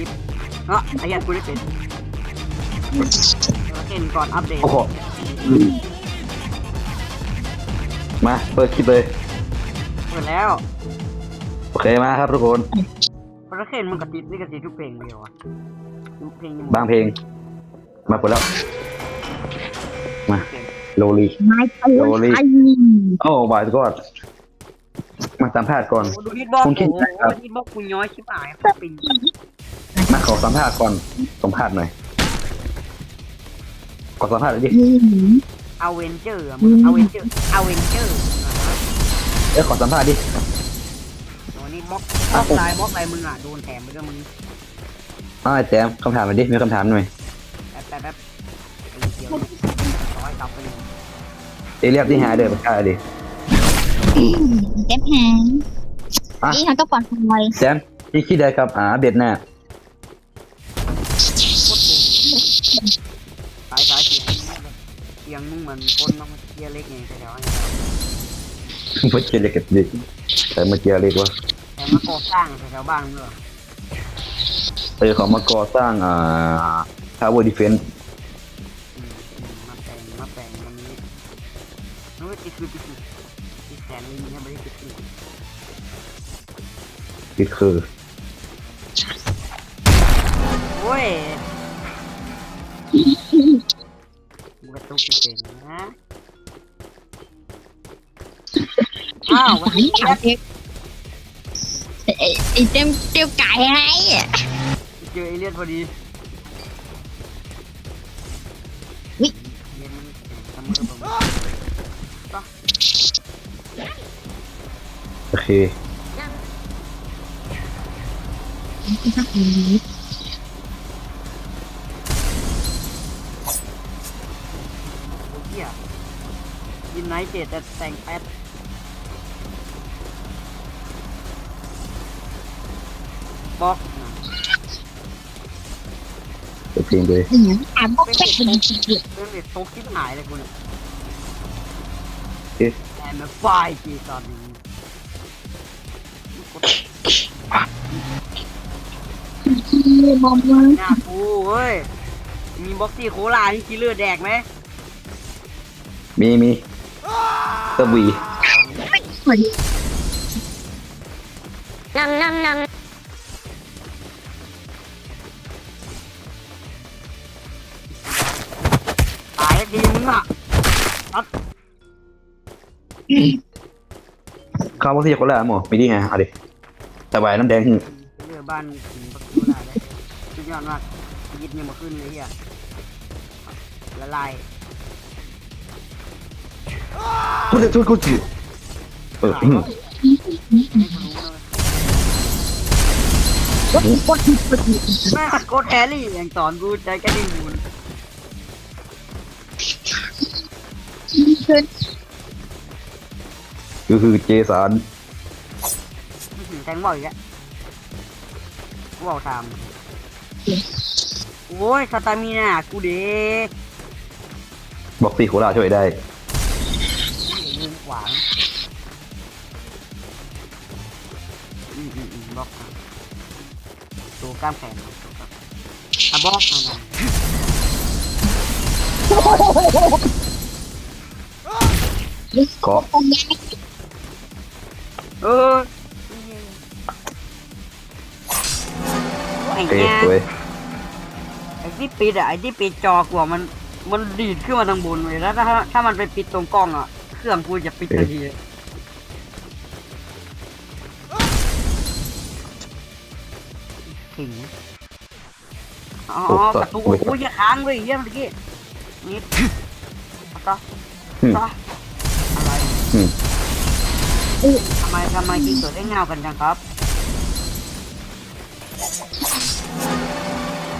ลิปเนาะไอ้เหี้ยกูได้เป็นเราเห็นก่อนอัปเดตโอ้โหมาเปิดคลิปเลย เปิดแล้วโอเคมาครับทุกคนเพราะเห็นมันกระติดนี่กระติดทุกเพลงเลยเหรอวะทุกเพลงยังบางเพลง มาเปิดแล้ว มาโลลีไม้ปืนโอ้ยไอ้โอ้บายก็มาสัมภาษณ์ก่อนโอ้ดูฮิตบ็อกผมคิดโอ้ครับฮิตบ็อกกูย้อยชิบหายครับปิง มาขอสัมภาษณ์ก่อนสัมภาษณ์หน่อยขอสัมภาษณ์หน่อยดิหืมอเวนเจอร์มึงอเวนเจอร์อเวนเจอร์เอ้ยขอสัมภาษณ์ดิ โอ้นี่บล็อกบล็อกลายบล็อกลายมึงอะโดนแถมไปด้วยมึงอ้าวไอ้แต้มคำถามมาดิมีคำถามหน่อยแป๊บแป๊บแป๊บไอ้เกียวร้อยกลับไปเลยเอเรียบที่หาเดินไปกล้าดิเจ็บแฮงอะนี่เขาก็ปลอดภัยแซมนี่คิดได้ครับอ่าเบ็ดหน้า เสียงมึงเหมือนคนมาเกียร์เล็กไงแต่เดี๋ยวให้เมื่อกี้เรียกกันดิแต่เมื่อกี้เรียกว่าแต่มาก่อสร้างแถวๆบ้านมึงเหรอเออของมาก่อสร้างอ่า Tower Defense อืมอืมมาแต่งมาแต่งวันนี้นู้นติดคือติดคือติดแขนลิงเนี่ยไม่ได้ติดคือติดคือโอ้ย อ้าววันนี้ไอ้เด็กไอ้ไอ้เต็มเตียวไก่ให้อะเจอเอเลี่ยนพอดีวิเรียนมันเสมอผมโอเคโอ้เหี้ยยินไนท์เจ็ดแต่แต่งแป๊ด บล็อกนะเปิดเพลงเลยเนี่ยอะบอกเป็ดเป็นจริงเรื่องเด็ดตกที่หายเลยคุณเอ๊ะแอนมาไฟจีตอนนี้ๆบอกว่าหน้ากูเฮ้ย มีบ็อกซี่โคลาที่กินเลือดแดกไหมมีมีสวี สวัสดีนั่งนั่งนั่งายทีมึงอะข้าวพวกที่คนละหมอมีดีไงเอาดิสบายน้ำแดงหึเลือดบ้านถึงบ็อกซี่โคลาได้สุดยอดมากยิดเนี่ยมาขึ้นเลยเฮียละลายทุเรศทุเรศกูจืดเออหึให้กูรู้นะกดกดกดแม่โคตรแฮร์รี่ยังสอนกูใจแค่ดิ้นมูน ขึ้นคือคือเจสันแทงบอกอีกแล้วกูบอกตามโอ้ยสตามีน่ากูเด้บอกสี่โคราชช่วยได้ยืนขวางอืมอืมอืมบล็อกมาตัวกล้ามแขนอะบล็อกมาหน่อ ยขอตรงนี้เออไอ้เอ้เงี้ยสวยไอ้ที่ปิดอะไอ้ที่ปิดจอกว่ามันมันดีดขึ้นมาทางบนเลยแล้วถ้าถ้ามันไปปิดตรงกล้องอะเครื่องกูจะปิดทันทีถึงอ๋อกระตุกโอ้ยอย่าค้างเลยเยี่ยมเมื่อกี้นี่ต่อต่ออะไรอืม ทำไมทำไมกินเกิดได้เงากันจังครับ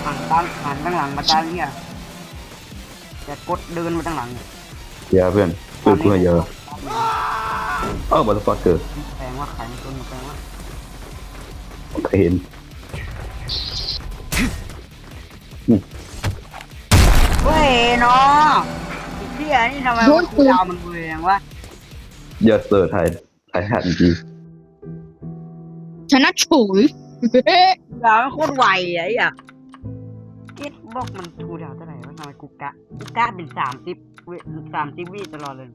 หันตั้งหันตั้งหลังมาด้านเนี่ยจะกดเดินมาตั้งหลังเนี่ยอย่าเพื่อนเพื่อนเพื่อนเยอะเออบัตรฟอร์เกิดแปลงว่าแข็งจนแปลงว่าเห็นเว้ยเนาะไอ้เที่ยนี่ทำไมมันคูดาวมันเบื่อวะ อย่าเสิร์ชไทยไทยหัดจริงชนะฉุยดาวมันโคตรไวอะไอ้อะเก็ตบล็อกมันคูลดาวน์เท่าไหร่วะทำไมกูกะกูกะเป็นสามสิบวิสามสิบวิตลอดเลย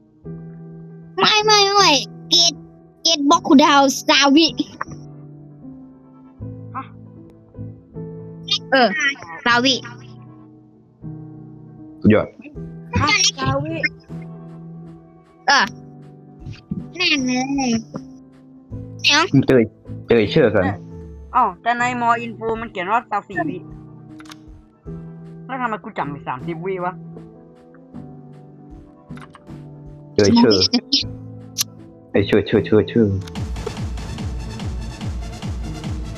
ไม่ไม่ไม่เกตเกตบล็อกคูดาวสาวิฮะเออสาวิสุดยอด ฮะสามวิ แน่เลยเจอเจอเชื่อกันอ๋อแต่ในมออินโฟมันเขียนว่าสามสี่วิแล้วทำไมกูจำเป็นสามสิบวิวะเจอเชื่อไอเชื่อเชื่อเชื่อเชื่อ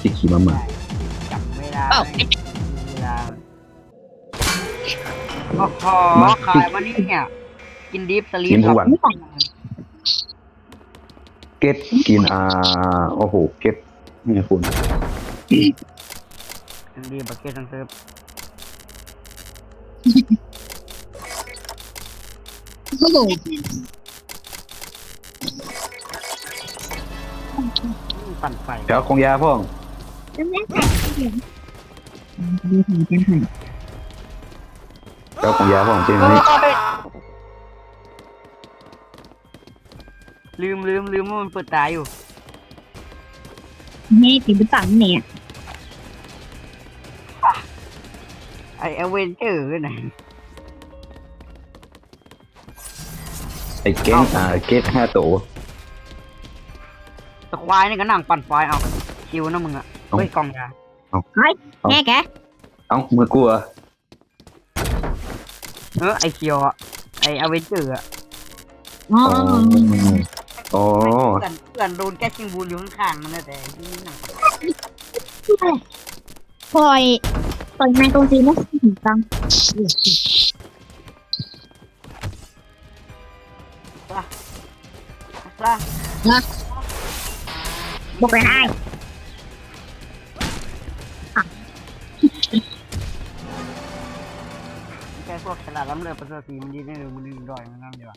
ที่ขี่มาใหม่จำไม่ได้เอ้าเวลาโอ้โหขายวันนี้เนี่ยกินดิฟสลีป เก็ตกินอ่าโอ้โห เก็ตนี่คุณกินดิฟบักเก็ตซังเซิร์ฟโอ้โหปั่นไฟแถวคงยาพ่องแถวคงยาพ่องจริงไหม ลืมลืมลืมว่ามันเปิดตาอยู่ นี่ติดตังเนี่ยไอเอเวนเจอร์น่ะไอเก้งอ่าเก็ตห้าตัวตะควายนี่ก็นั่งปั่นไฟเอาคิวนะมึงอะเอ้าเฮ้ยกล่องยาแง่แกเอ้ามือกลัวเออไอเคียวอะไอเอเวนเจอร์อะอ๋อ อ๋อเพื่อนเพื่อนโดนแก๊สชิงบูนอยู่ข้างๆมันนะแต่ที่นี่หนังปล่อยปล่อยแมงตรงซีนะถึงตังซะล่ะบอกไปให้แค่พวกฉลาดล้ำเลิศประเสริฐสีมันดีได้เลยมันดีดอยมันนั่นเดียว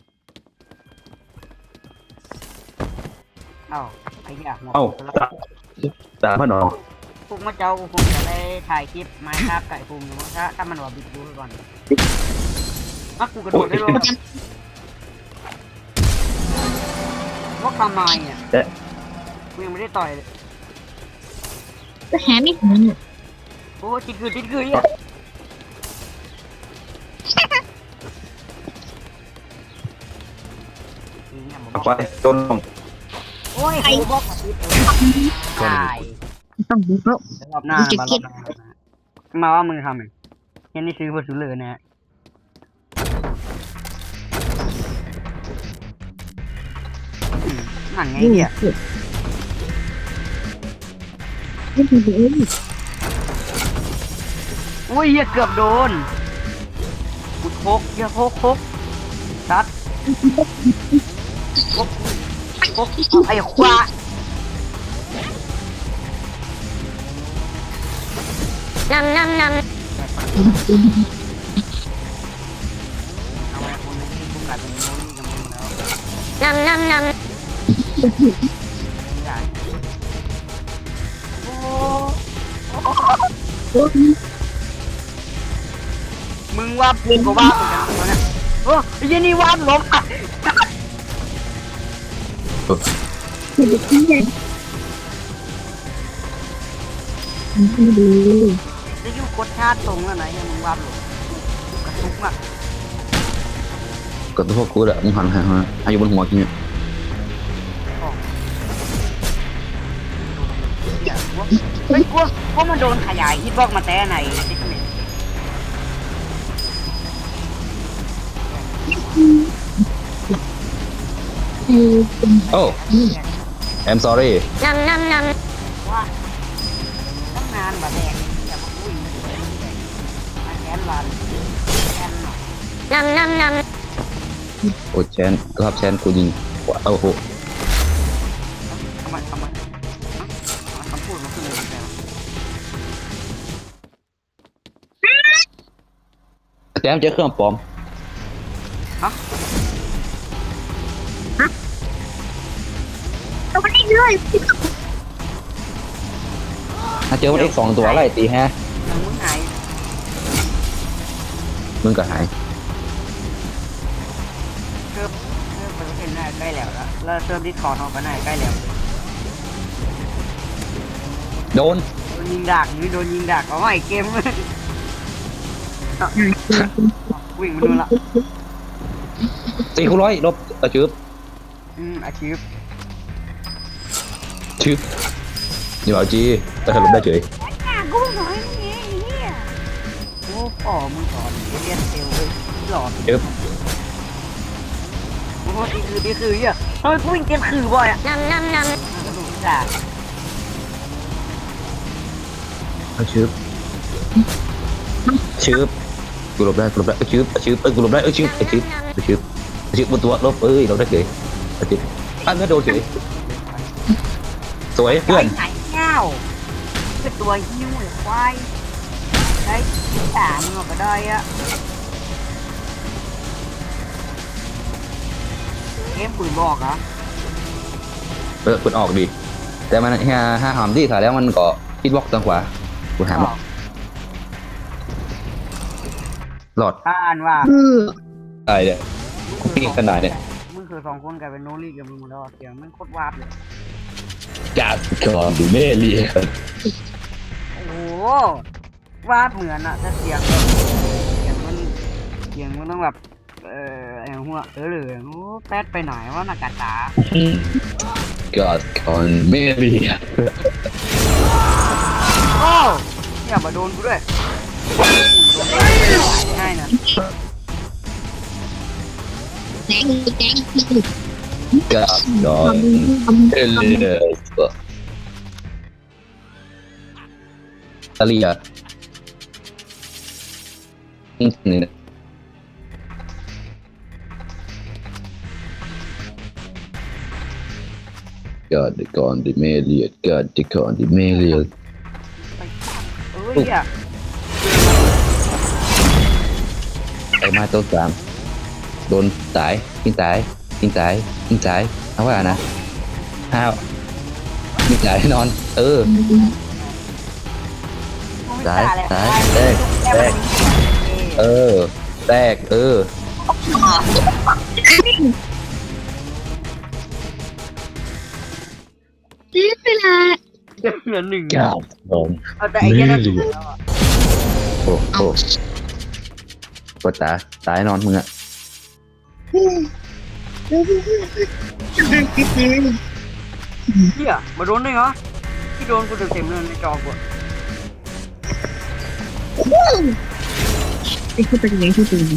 เอ้าไอ้เหี้ยหัวเอ้าตาตามพ่อหนอพวกมาเจ้ากูคงจะได้ถ่ายคลิปไม้คาบไก่ภูมิอยู่มั้งถ้าถ้ามันว่าบิดดูไปก่อนอะกูกระโดดได้ด้วยว่าทำไมอะกูยังไม่ได้ต่อยเลยก็แฮไม่ถึงเนี่ยโอ้ติดคือติดคือเนี่ยเนี่ยผมบเอาอกไปต้นลงโอ้ยกูบอกว่าติดเออตายต้องดูเพราะรอบหน้านะมารอบหน้ามาว่ามึงทำไงยันนี่ซื้อเพื่อซื้อเลยนะฮะอืมนั่นไงเนี่ยนี่คือดูอุ้ยเหี้ยเกือบโดนกูโคกเหี้ยโคกโคกชัดโคกโคกเอา ไอ้ควานำนำนำเอาไว้คนนึงที่าป็นโมนี่กับมึงแล้วนำนำนำใหญ่โอ้มึงว่ากูก็ว่าเหมือนกันนะโอ้ยนี่ว่าล้มอะ คือดูที่ใหญ่ดูจะอยู่กดชาติตรงแล้วไหนยังมึงว่าหลงกระทุกอะกดตัวพวกกูแหละมึงหันหันหันอายุบนหัวกินเนี่ยไม่กลัวเพราะมันโดนขยายฮิตบอกมาแต่ไหน ที่เขมรคือโอ้ I'm sorry นำนำนว่าตั้งนานบาแดงแต่มาอุ้ยมาแกนลานแกนหน่อยำนำนำนโอ้แชนรอบแชนกูยิงโอ้โหทำไมทำไมคำพูดมันคืออะไรแต่แจมเจอเครื่องปลอมำตัวนี้เลยถ้าเจอมันเอ็กสองตัวไล่ตีฮะยังมึงหายมึงก็หายเริ่มเริ่มเป็นเห็นหน้าใกล้แล้วแล้วแล้วเริ่มดิสคอร์ดออกไปหน้าใกล้แล้วโดนโดนยิงดักนี่โดนยิงดักเอาไว้เกมวิ่งมาดูละตีคูร้อยลบเออชืบ อืมอาชีพชืบอยู่เอาจีแต่ลบได้เฉยกูหน่อยนี่เฮียโอ้ป่อมึงสอนเรียนเซลเลยหลอดชืบโอ้โหนี่คือนี่คือเฮียเฮ้ยกูวิ่งเกมคือบ่อยอะนั่งนั่งนั่งกระดูกจ้าเอาชืบชืบกูลบได้กูลบได้เออชืบเออชืบเออกูลบได้เออชืบเออชืบเออชืบเออชืบบนตัวลบเอ้ยลบได้เฉย เออชืบอันนั้นโดนเฉยสวยเพื่อนไหนเงาเป็นตัวหิ้วไอ้ควายได้สามมึงออกก็ได้อะเกมปืนบอกเหรอเออคุณออกดีแต่มันห้าห้าหามที่ถ่ายแล้วมันก็คิดบล็อกทางขวากูหามอะหลอดถ้าอ่านว่าเอออะไรเนี่ยพี่ขนาดเนี่ยมึงคือ สองคนกลายเป็นโนรีกับมึงหมดแล้วอะเสียงมันโคตรวาบเลยจัดก่อนดูแม่เรียนโอ้โหวาบเหมือนอะแต่เสียงเสียงมันเสียงมันต้องแบบเออไอ้หัวเออเหลืองโอ้แป๊ดไปหน่อยว่านักกาตาก่อนก่อนแม่เรียนโอ้อย่ามาโดนกูด้วยอย่ามาโดน แจ้งแจ้ง ก่อนก่อนแม่เรียนตาลีอะอืมนี่นะก่อนก่อนดิแม่เรียนก่อนก่อนดิแม่เรียน เอ้ยอ่ะ ไปมาตัวกลาง โดนตายยิงตายยิงตายยิงตายเอาว่านะห้าวยิงตายนอน เออตายตายแตกแตกเออแตกเออเวลาเหลือหนึ่งก้าวโดนเอาแต่ไอ้เหี้ยนั่นถูกแล้วอะโอ้โหปวดตาตายนอนมึงอะ เหี้ยมาโดนได้เหรอที่โดนกูเต็มๆเลยในจอกูอะไปคือเป็นยังไงที่ตื่นเดี๋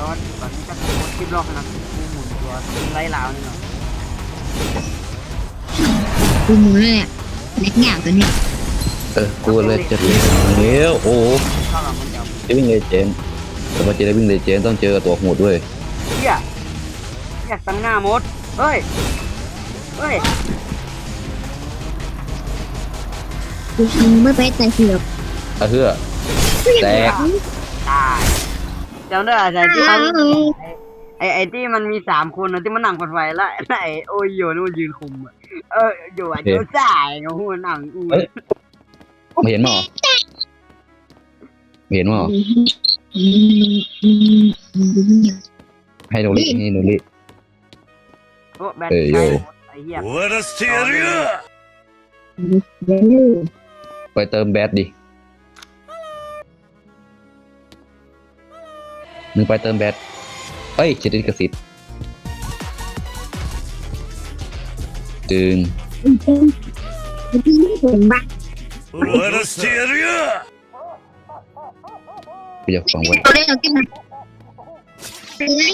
ยวตอนนี้จะโคตรคลิปรอบนะกูหมุนตัวไล่ลาวนี่เนาะกูมูเลยอะเล็กหยาบตัวนี้เออกูเลยจะเลี้ยวโอ้ โหถ้าเรามันจะจะวิ่งเลยเจนแต่ว่าจะได้วิ่งเลยเจนต้องเจอตัวโหดด้วยเหี้ยอยากตั้งหน้ามด เฮ้ย เฮ้ย กูไม่ไปแต่เสือกอะเฮือ แตก ตายจำได้อะไรที่มันไอ้ไอ้ที่มันมีสามคนนะที่มันนั่งบนไฟแล้วไอ้โอโยนี่มันยืนคุมอะเอออยู่อะเจ้าจ่ายกับหัวหนังอูเอ้ยไม่เห็นมั้งไม่ เห็นว่าให้โนรินี่โนริ โอ้แบนเอ้ยโย่ไปเติมแบตดิมึงไปเติมแบตเอ้ยเจิตลิขสิทธิ์ดึง Let us tear you. กูอยากฟังไว้ตัวเล่นเราขึ้นมาไปไล่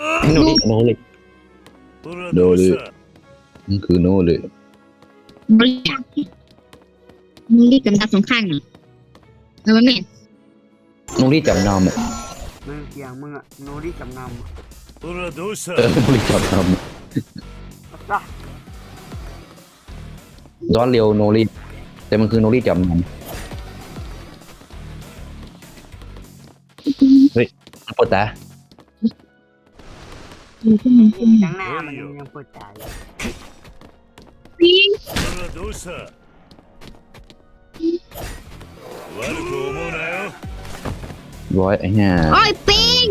อโนริโนริ โดเลมันคือโนริบริจาคมึงบกำสองข้างหน่อยเอาไว้แม่โนริจำนำอะมึงเกียงมึงอะโนริจำนำอะเออโนริจำนำอะอัตตา ดอนเร็วโนริแต่มันคือโนริจำนำ ปวดตา อยู่ที่มันเป็น จังหน้ามันยังเปิดใจ らどうした悪く思うなよ ร้อยไอ้เนี่ย โอ้ยปิง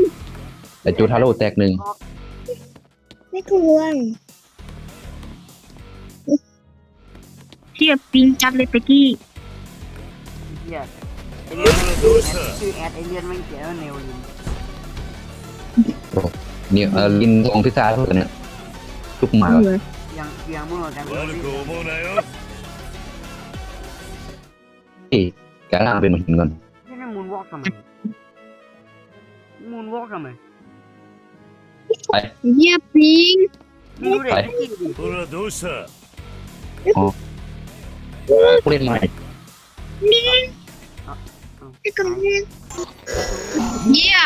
ไอ้จูทาโร่แตกหนึ่ง ไม่ควรเทียบปิงจัดเลยตะกี้ เฮียไอ 悪 เลียน らどうした ชื่อแอดไอเลียนไม่เขียนว่าเนวลิน นี่ยเออลินทองพิซซ่าทุกคนนะทุกหมายังยังไม่หมดยังไม่หมดที่แกล่างเป็นเหมือนนี่นมูนวอล์กทำไมมูนวอล์กทำไมเยี่ยปิงดูเด็กโอ้โหดูสิผู้เล่นใหม่เยี่ย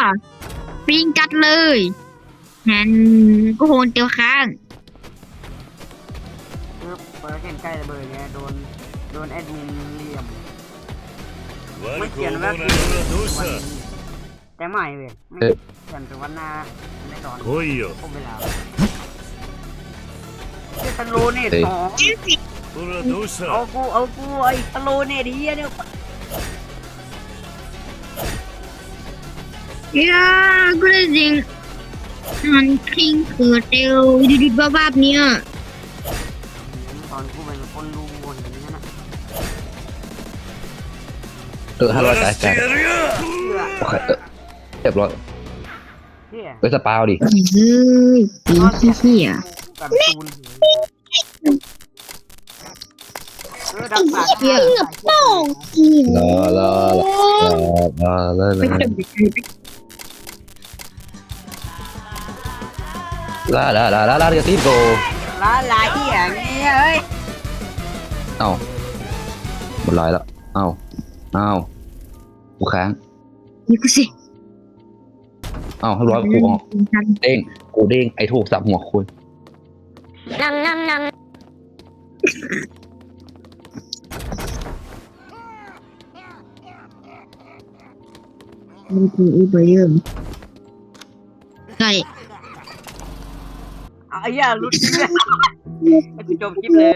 ปิงจัดเลยแฮนก็โหนเตียวค้าง เออเปิดเห็นใกล้ระเบิดเนี่ยโดนโดนแอดมินเหลี่ยม 悪 ไม่ く เขียน 思う ว่า なよほらどうし วัน た นี้แต่ไม่เว้ยไม่เขียนเป็นวันหน้าไม่ตอน 来いよ ครบเวลาเจ้าตะโลเนี่ยสอง ほらどうした เอากูเอากูไอ้ตะโลเนี่ยดีอะเนี่ย เยี่ย Yeah, grazing. Hunting turtle. You did Bob near. ตอนกูเป็นคนรู้คนอย่างนี้นะเออห้ลร้อยสายจ่ายโอเคเออเรียบร้อยเฮียไปสปาวดิ Good. นอนเฮียกับตูนเออดักปากเฮีย รอรอรอรอรอรอ Wait a minute. ลาลาลาลาลาเรียติโกลาลาเหี้ยเงี้ยเอ้ยเอ้าหมดลายแล้วเอ้าเอ้ากูค้างนี่กูสิเอ้าให้ร้อยกูออกเด้งกูเด้งไอ้ถูกสับหัวคุยมันคืออุบาย ไอ้เหี้ยหลุดจริงเลยกูจบคลิปเลย